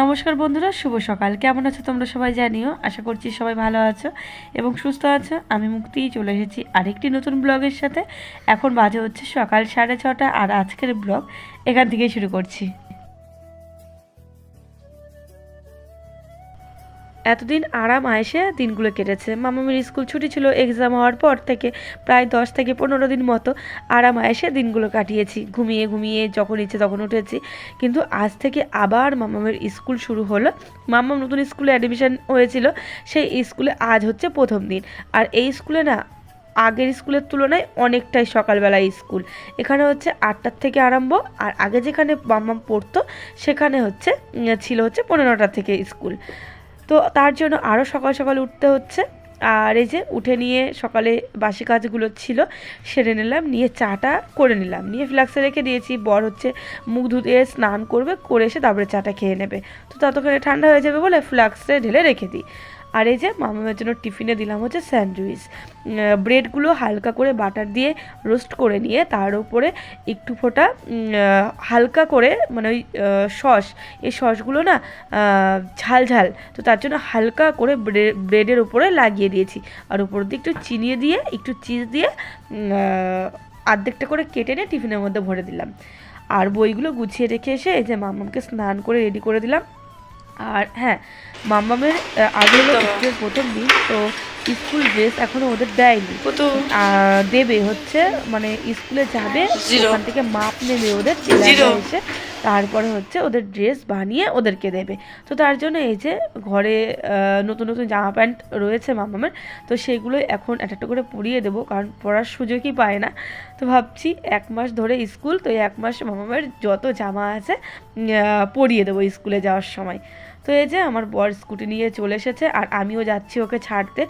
নমস্কার বন্ধুরা, শুভ সকাল। কেমন আছো তোমরা সবাই জানিও? আশা করছি সবাই ভালো আছো এবং সুস্থ আছো। আমি মুক্তিই চলে এসেছি আরেকটি নতুন ব্লগের সাথে। এখন বাজে হচ্ছে সকাল সাড়ে ছটা আর আজকের ব্লগ এখান থেকেই শুরু করছি। এতদিন আরাম আয়েসে দিনগুলো কেটেছে। মামামির স্কুল ছুটি ছিল এক্সাম হওয়ার পর থেকে প্রায় দশ থেকে পনেরো দিন মতো আরাম আয়েসে দিনগুলো কাটিয়েছি। ঘুমিয়ে ঘুমিয়ে যখন ইচ্ছে তখন উঠেছি। কিন্তু আজ থেকে আবার মামামের স্কুল শুরু হলো। মামাম নতুন স্কুলে অ্যাডমিশন হয়েছিল। সেই স্কুলে আজ হচ্ছে প্রথম দিন। আর এই স্কুলে না, আগের স্কুলের তুলনায় অনেকটাই সকালবেলা স্কুল। এখানে হচ্ছে আটটার থেকে আরম্ভ আর আগে যেখানে মাম্মাম পড়তো, সেখানে হচ্ছে ছিল হচ্ছে পনেরোটা থেকে স্কুল। তো তার জন্য আরও সকাল সকাল উঠতে হচ্ছে। আর এই যে উঠে নিয়ে সকালে বাসি কাজগুলো ছিল, সেরে নিলাম, নিয়ে চাটা করে নিলাম। নিয়ে ফ্লাক্সে রেখে দিয়েছি, বর হচ্ছে মুখ ধুতে স্নান করবে, করে এসে তারপরে চাটা খেয়ে নেবে। তো ততক্ষণে ঠান্ডা হয়ে যাবে বলে ফ্লাক্সে ঢেলে রেখে দিই। আর এই যে মামামের জন্য টিফিনে দিলাম হচ্ছে স্যান্ডউইচ। ব্রেডগুলো হালকা করে বাটার দিয়ে রোস্ট করে নিয়ে তার উপরে একটু ফোঁটা হালকা করে মানে ওই সস। এই সসগুলো না ঝাল ঝাল। তো তার জন্য হালকা করে ব্রেডের উপরে লাগিয়ে দিয়েছি। আর উপর দিয়ে একটু চিনিয়ে দিয়ে, একটু চিজ দিয়ে আর্ধেকটা করে কেটে নিয়ে টিফিনের মধ্যে ভরে দিলাম। আর বইগুলো গুছিয়ে রেখে এসে এই যে মাম্মামকে স্নান করে রেডি করে দিলাম। আর হ্যাঁ মাম্মামের আহ, আগে স্কুলের প্রথম দিন তো স্কুল ড্রেস এখনও ওদের দেয়নি। দেবে হচ্ছে মানে স্কুলে যাবে. ওখান থেকে মাপ নেবে ওদের এসে তারপরে হচ্ছে ওদের ড্রেস বানিয়ে ওদেরকে দেবে। তো তার জন্য এই যে ঘরে নতুন নতুন জামা প্যান্ট রয়েছে মামামের তো সেগুলো এখন একটা একটা করে পরিয়ে দেবো কারণ পরার সুযোগই পায় না। তো ভাবছি এক মাস ধরে স্কুল তো এই এক মাস মামামের যত জামা আছে পরিয়ে দেবো স্কুলে যাওয়ার সময়। তো এই যে আমার বর স্কুটি নিয়ে চলে এসেছে আর আমিও যাচ্ছি ওকে ছাড়তে।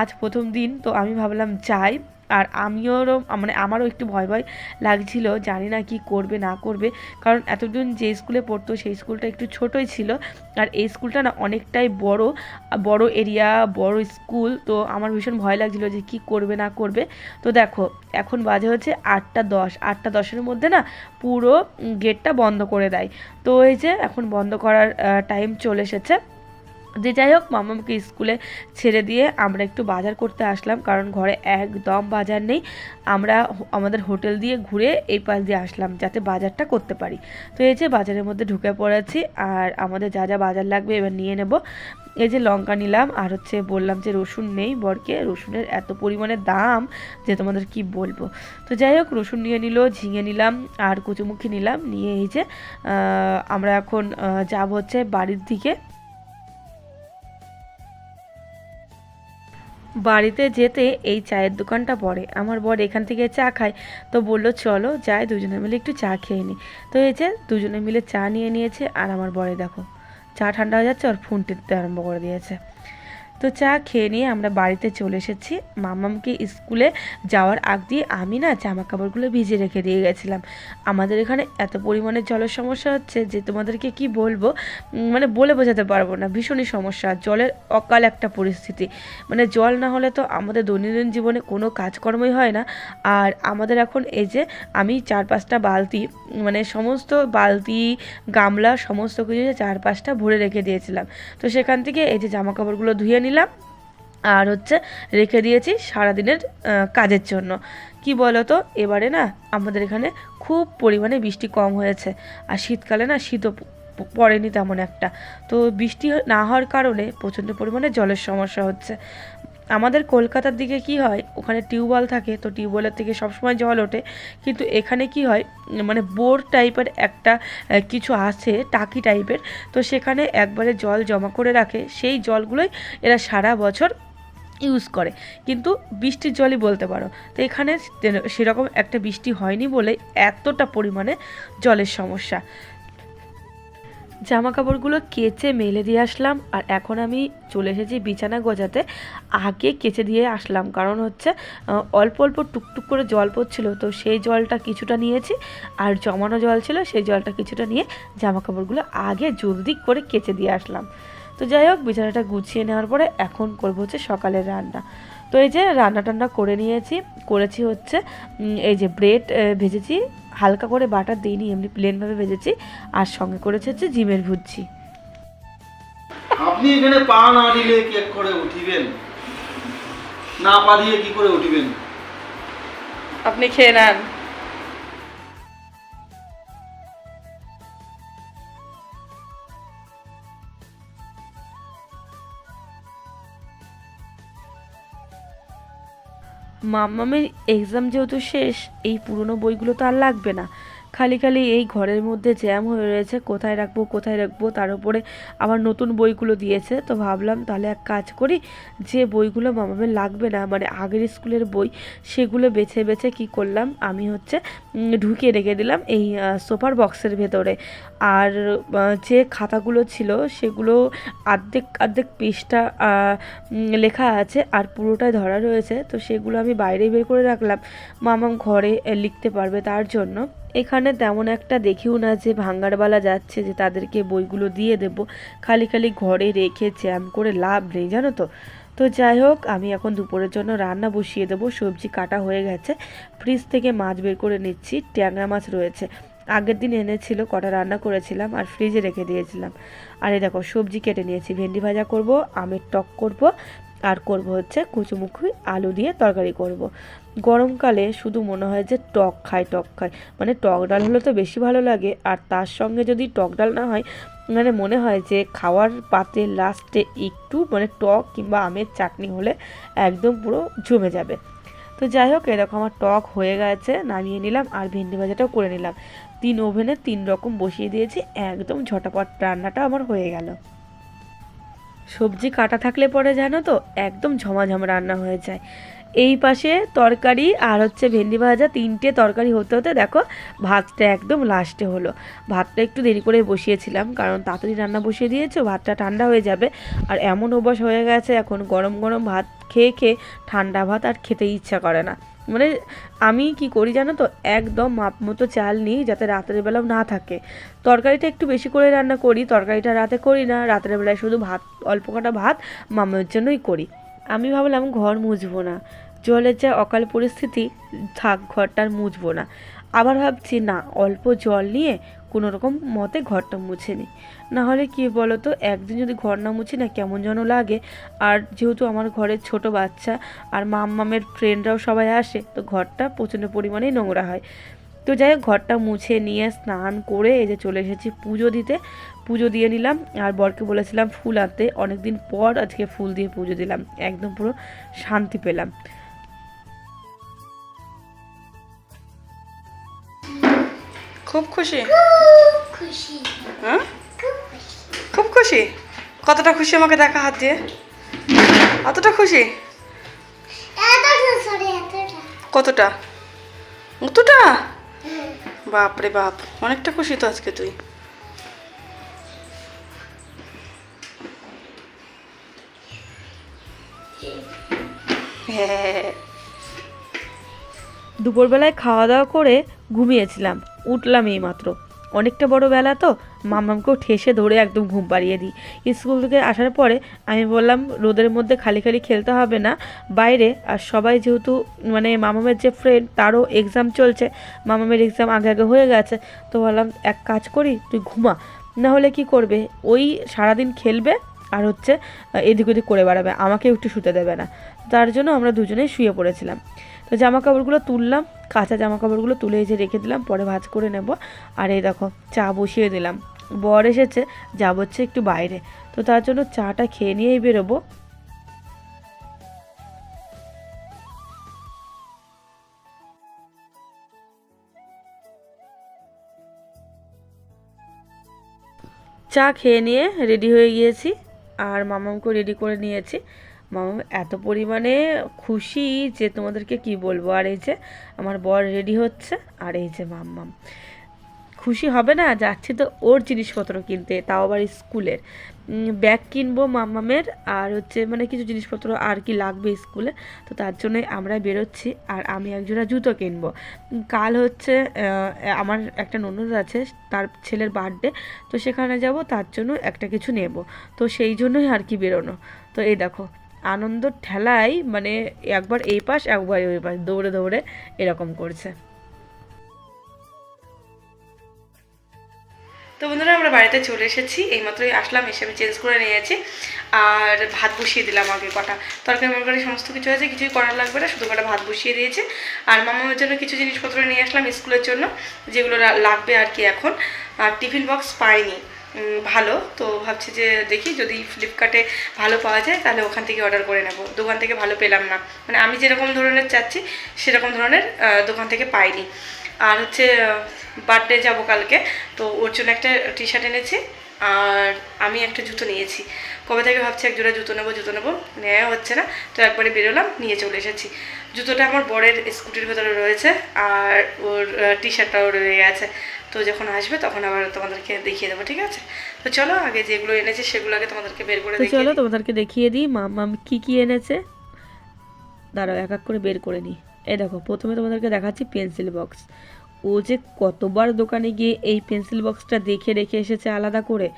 আজ প্রথম দিন, তো আমি ভাবলাম যাই আর আমিও মানে আমারও একটু ভয় ভয় লাগছিল, জানি না কি করবে, না করবে। কারণ এতদিন যে স্কুলে পড়তো, সেই স্কুলটা একটু ছোটোই ছিল। আর এই স্কুলটা না অনেকটাই বড় বড় এরিয়া, বড় স্কুল। তো আমার ভীষণ ভয় লাগছিল যে কি করবে, না করবে। তো দেখো, এখন বাজে হচ্ছে আটটা দশ। আটটা দশের মধ্যে না পুরো গেটটা বন্ধ করে দেয়। তো এই যে এখন বন্ধ করার টাইম চলে এসেছে। যে যাই হোক মামাকে স্কুলে ছেড়ে দিয়ে আমরা একটু বাজার করতে আসলাম। কারণ ঘরে একদম বাজার নেই। আমরা আমাদের হোটেল দিয়ে ঘুরে এই পাশ দিয়ে আসলাম, যাতে বাজারটা করতে পারি। তো এই যে বাজারের মধ্যে ঢুকে পড়েছি, আর আমাদের যা যা বাজার লাগবে এবার নিয়ে নেব। এই যে লঙ্কা নিলাম, আর হচ্ছে বললাম যে রসুন নেই বরকে। রসুনের এত পরিমাণে দাম যে তোমাদের কি বলব? তো যাই হোক, রসুন নিয়ে নিল, ঝিঙে নিলাম, আর কুচুমুখি নিলাম। নিয়ে এই যে আমরা এখন যাব হচ্ছে বাড়ির দিকে। বাড়িতে যেতে এই চায়ের দোকানটা পড়ে আমার বর এখান থেকে চা খায়। তো বলল, চলো যাই, দুজনে মিলে একটু চা খেয়ে নিই তো এই যে দুজনে মিলে চা নিয়ে নিয়েছে আর আমার বরে দেখো, চা ঠান্ডা হয়ে যাচ্ছে আর ফোন টিপতে আরম্ভ করে দিয়েছে। তো চা খেয়ে নিয়ে আমরা বাড়িতে চলে এসেছি। মামামকে স্কুলে যাওয়ার আগ দিয়ে আমি না জামা কাপড়গুলো ভিজে রেখে দিয়ে গেছিলাম। আমাদের এখানে এত পরিমাণে জলের সমস্যা হচ্ছে যে তোমাদেরকে কি বলব? মানে বলে বোঝাতে পারব না। ভীষণই সমস্যা। জলের অকাল একটা পরিস্থিতি। মানে জল না হলে তো আমাদের দৈনন্দিন জীবনে কোনো কাজকর্মই হয় না। আর আমাদের এখন এই যে আমি চার পাঁচটা বালতি মানে সমস্ত বালতি, গামলা, সমস্ত কিছু চার পাঁচটা ভরে রেখে দিয়েছিলাম। তো সেখান থেকে এই যে জামা কাপড়গুলো ধুয়ে নিলাম। আর হচ্ছে রেখে দিয়েছি সারাদিনের কাজের জন্য। কি তো এবারে না আমাদের এখানে খুব পরিমাণে বৃষ্টি কম হয়েছে। আর শীতকালে না শীতও পড়েনি তেমন একটা। তো বৃষ্টি না হওয়ার কারণে প্রচণ্ড পরিমাণে জলের সমস্যা হচ্ছে। আমাদের কলকাতার দিকে কি হয়, ওখানে টিউবওয়েল থাকে, তো টিউবওয়েলের থেকে সবসময় জল ওঠে। কিন্তু এখানে কি হয় মানে বোর টাইপের একটা কিছু আছে, টাকি টাইপের, তো সেখানে একবারে জল জমা করে রাখে। সেই জলগুলোই এরা সারা বছর ইউজ করে। কিন্তু বৃষ্টির জলই বলতে পারো। তো এখানে সেরকম একটা বৃষ্টি হয়নি বলে এতটা পরিমাণে জলের সমস্যা। জামা কাপড়গুলো কেচে মেলে দিয়ে আসলাম, আর এখন আমি চলে এসেছি বিছানা গোজাতে। আগে কেচে দিয়ে আসলাম, কারণ হচ্ছে অল্প অল্প টুকটুক করে জল পড়ছিল, তো সেই জলটা কিছুটা নিয়েছি, আর জমানো জল ছিল, সেই জলটা কিছুটা নিয়ে জামা কাপড়গুলো আগে জলদি করে কেচে দিয়ে আসলাম। তো যাই হোক, বিছানাটা গুছিয়ে নেওয়ার পরে এখন করব হচ্ছে সকালের রান্না। তো এই যে রান্না টান্না করে নিয়েছি করেছি হচ্ছে এই যে ব্রেড ভেজেছি হালকা করে বাটার দিইনি এমনি প্লেনভাবে ভেজেছি আর সঙ্গে করেছে হচ্ছে জিমের ভুজি আপনি এখানে পা না দিলে কেক করে উঠিবেন? না পা দিয়ে কি করে উঠিবেন? আপনি খেয়ে নেন। মাম্মামের এক্সাম যেহেতু শেষ এই পুরনো বইগুলো তো আর লাগবে না। খালি খালি এই ঘরের মধ্যে জ্যাম হয়ে রয়েছে, কোথায় রাখব কোথায় রাখব, তার উপরে আবার নতুন বইগুলো দিয়েছে। তো ভাবলাম তাহলে এক কাজ করি, যে বইগুলো মামামের লাগবে না মানে আগের স্কুলের বই, সেগুলো বেছে বেছে কি করলাম, আমি হচ্ছে ঢুকিয়ে রেখে দিলাম এই সোফার বক্সের ভেতরে। আর যে খাতাগুলো ছিল, সেগুলো আর্ধেক আর্ধেক পৃষ্ঠা লেখা আছে, আর পুরোটাই ধরা রয়েছে, তো সেগুলো আমি বাইরে বের করে রাখলাম। মামাম ঘরে লিখতে পারবে তার জন্য। এখানে তেমন একটা দেখিও না যে ভাঙ্গারবালা যাচ্ছে যে তাদেরকে বইগুলো দিয়ে দেব। খালি খালি ঘরে রেখে চ্যাম করে লাভ নেই, জানো তো? তো যাই হোক, আমি এখন দুপুরের জন্য রান্না বসিয়ে দেবো। সবজি কাটা হয়ে গেছে। ফ্রিজ থেকে মাছ বের করে নিচ্ছি। ট্যাংরা মাছ রয়েছে। আগের দিন এনেছিল, কটা রান্না করেছিলাম আর ফ্রিজে রেখে দিয়েছিলাম। আর এই দেখো, সবজি কেটে নিয়েছি, ভেন্ডি ভাজা করব, আমের টক করব, আর করব হচ্ছে কুচুমুখি আলু দিয়ে তরকারি করব। গরমকালে শুধু মনে হয় যে টক খায় টক খায় মানে টক ডাল হলে তো বেশি ভালো লাগে, আর তার সঙ্গে যদি টক ডাল না হয় মানে মনে হয় যে খাওয়ার পাতে লাস্টে একটু মানে টক কিংবা আমের চাটনি হলে একদম পুরো জমে যাবে। তো যাই হোক এরকম আমার টক হয়ে গেছে, নামিয়ে নিলাম আর ভেন্ডি ভাজাটাও করে নিলাম। তিন ওভেনে তিন রকম বসিয়ে দিয়েছি, একদম ঝটাপট রান্নাটা আমার হয়ে গেল। সবজি কাটা থাকলে পরে জানো তো, একদম ঝমাঝম রান্না হয়ে যায়। এই পাশে তরকারি আর হচ্ছে ভেন্ডি ভাজা, তিনটে তরকারি হতে হতে দেখো ভাতটা একদম লাস্টে হলো। ভাতটা একটু দেরি করে বসিয়েছিলাম কারণ তাড়াতাড়ি রান্না বসিয়ে দিয়েছ, ভাতটা ঠান্ডা হয়ে যাবে। আর এমন অভ্যাস হয়ে গেছে এখন গরম গরম ভাত খেয়ে খেয়ে ঠান্ডা ভাত আর খেতে ইচ্ছা করে না। মানে আমি কি করি জানো তো, একদম মাপ মতো চাল নিই যাতে রাতের বেলাও না থাকে। তরকারিটা একটু বেশি করে রান্না করি, তরকারিটা রাতে করি না, রাতের বেলায় শুধু ভাত, অল্প কটা ভাত মামের জন্যই করি। আমি ভাবলাম ঘর মুছবো না। জলের যা অকাল পরিস্থিতি, থাক ঘরটার মুছবো না। আবার ভাবছি, না, অল্প জল নিয়ে কোনো রকম মতে ঘরটা মুছে নিই। না হলে কি বলো তো একদিন যদি ঘর না মুছি না, কেমন যেন লাগে। আর যেহেতু আমার ঘরের ছোট বাচ্চা আর মাম্মামের ফ্রেন্ডরাও সবাই আসে, তো ঘরটা প্রচণ্ড পরিমাণেই নোংরা হয়। তো যাই হোক, ঘরটা মুছে নিয়ে স্নান করে এই যে চলে এসেছি পুজো দিতে। পুজো দিয়ে নিলাম, আর বরকে বলেছিলাম ফুল আনতে। অনেকদিন পর আজকে ফুল দিয়ে পুজো দিলাম। একদম পুরো শান্তি পেলাম। খুব খুশি। খুশি। হ্যাঁ? খুব খুশি। কতটা খুশি আমাকে দেখা হাত দিয়ে? অতটা খুশি? এতটা সরে এতটা। কতটা? অতটা বাপ রে বাপ অনেকটা খুশি তো আজকে তুই। হ্যাঁ। দুপুরবেলায় খাওয়া দাওয়া করে ঘুমিয়েছিলাম। উঠলাম এই মাত্র অনেকটা বড় বেলা তো মামামকেও ঠেসে ধরে একদম ঘুম পাড়িয়ে দিই। স্কুল থেকে আসার পরে আমি বললাম, রোদের মধ্যে খালি খালি খেলতে হবে না, বাইরে। আর সবাই যেহেতু মানে মামামের যে ফ্রেন্ড তারও এক্সাম চলছে। মামামের এক্সাম আগে আগে হয়ে গেছে। তো বললাম, এক কাজ করি, তুই ঘুমা না হলে কি করবে? ওই সারাদিন খেলবে? আর হচ্ছে এদিক ওদিক করে বেড়াবে আমাকে একটু শুতে দেবে না। তার জন্য আমরা দুজনেই শুয়ে পড়েছিলাম। তো জামা কাপড়গুলো তুললাম, কাঁচা জামা কাপড়গুলো তুলে এসে রেখে দিলাম, পরে ভাঁজ করে নেব। আর এই দেখো, চা বসিয়ে দিলাম। বর এসেছে, যাব হচ্ছে একটু বাইরে। তো তার জন্য চাটা খেয়ে নিয়েই বেরোবো। চা খেয়ে নিয়ে রেডি হয়ে গিয়েছি। আর মামামকে রেডি করে নিয়েছি। মামাম এত পরিমাণে খুশি যে তোমাদেরকে কি বলব? আর এই যে আমার বর রেডি হচ্ছে, আর এই যে মাম্মাম। খুশি হবে না, যাচ্ছি তো ওর জিনিসপত্র কিনতে, তাও আবার স্কুলের। ব্যাগ কিনবো মাম্মামের আর হচ্ছে মানে কিছু জিনিসপত্র আর কি লাগবে স্কুলে, তো তার জন্য আমরা বেরোচ্ছি, আর আমি একজোড়া জুতো কিনবো। কাল হচ্ছে আমার একটা ননদ আছে, তার ছেলের বার্থডে, তো সেখানে যাব, তার জন্য একটা কিছু নেব। তো সেই জন্যই আর কি বেরোনো। তো এই দেখো, আনন্দ ঠেলায় মানে একবার এই পাশ, একবার ওই পাশ, দৌড়ে দৌড়ে এরকম করছে। তো বন্ধুরা, আমরা বাড়িতে চলে এসেছি। এইমাত্রই আসলাম, এসে আমি চেঞ্জ করে নিয়েছি। আর ভাত বসিয়ে দিলাম আগে কটা। তরকারি, মরকারি সমস্ত কিছু আছে, কিছুই করার লাগবে না, শুধু কটা ভাত বসিয়ে দিয়েছে। আর মামার জন্য কিছু জিনিসপত্র নিয়ে আসলাম স্কুলের জন্য, যেগুলো লাগবে আর কি এখন। আর টিফিন বক্স পাইনি। ভালো, তো ভাবছি যে দেখি যদি ফ্লিপকার্টে ভালো পাওয়া যায়, তাহলে ওখান থেকে অর্ডার করে নেব। দোকান থেকে ভালো পেলাম না। মানে আমি যেরকম ধরনের চাচ্ছি, সেরকম ধরনের দোকান থেকে পাইনি। আর হচ্ছে বার্থডে যাব কালকে তো ওর জন্য একটা টি শার্ট এনেছি আর আমি একটা জুতো নিয়েছি। কবে থেকে ভাবছি এক জোড়া জুতো নেব জুতো নেব? নেওয়া হচ্ছে না তো একবারে বেরোলাম নিয়ে চলে এসেছি। জুতোটা আমার বরের স্কুটির ভেতরে রয়েছে আর ওর টি শার্টটাও রয়ে গেছে। তো যখন আসবে তখন আবার তোমাদেরকে দেখিয়ে দেবো ঠিক আছে? তো চলো আগে যেগুলো এনেছে সেগুলো আগে তোমাদেরকে বের করে চলো তোমাদেরকে দেখিয়ে দিই মাম্মাম কি কি এনেছে? দাঁড়াও এক এক করে বের করে নিই। এই দেখো, প্রথমে তোমাদেরকে দেখাচ্ছি পেন্সিল বক্স ও যে কতবার দোকানে গিয়ে এই পেন্সিল বক্সটা দেখে রেখে এসেছে আলাদা করে,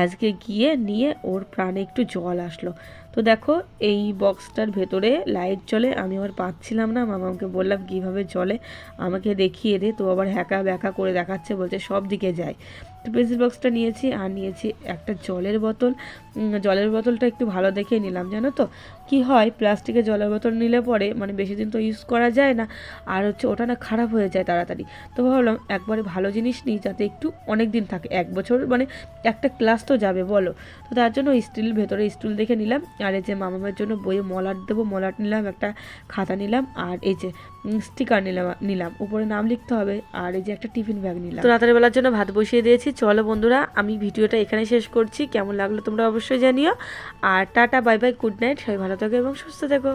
আজকে গিয়ে নিয়ে ওর প্রাণে একটু জল আসলো। তো দেখো, এই বক্সটার ভেতরে লাইট জ্বলে, আমি আবার পাচ্ছিলাম না মামাকে বললাম কীভাবে জ্বলে, আমাকে দেখিয়ে দে, তো আবার হ্যাকা ব্যাকা করে দেখাচ্ছে, বলছে সব দিকে যায়। তো পেন্সিল বক্সটা নিয়েছি, আর নিয়েছি একটা জলের বোতল। জলের বোতলটা একটু ভালো দেখে নিলাম, জানো তো? কি হয়? প্লাস্টিকের জলের বোতল নিলে পরে মানে বেশি দিন তো ইউজ করা যায় না। আর হচ্ছে ওটা না খারাপ হয়ে যায় তাড়াতাড়ি। তো ভাবলাম একবারে ভালো জিনিস নিই যাতে একটু অনেক দিন থাকে। এক বছর মানে একটা ক্লাস তো যাবে, বলো। তো তার জন্য স্টিল ভেতরে স্টুল দেখে নিলাম। আর এই যে মামামের জন্য বইয়ে মলাট দেবো, মলাট নিলাম, একটা খাতা নিলাম, আর এই যে স্টিকার নিলাম নিলাম। উপরে নাম লিখতে হবে, আর এই যে একটা টিফিন ব্যাগ নিলাম। তো রাতের বেলার জন্য ভাত বসিয়ে দিয়েছি। চলো বন্ধুরা, আমি ভিডিওটা এখানে শেষ করছি। কেমন লাগল তোমরা অবশ্যই জানিও। আর tata bye bye good night সবাই ভালো থাকো এবং সুস্থ থেকো।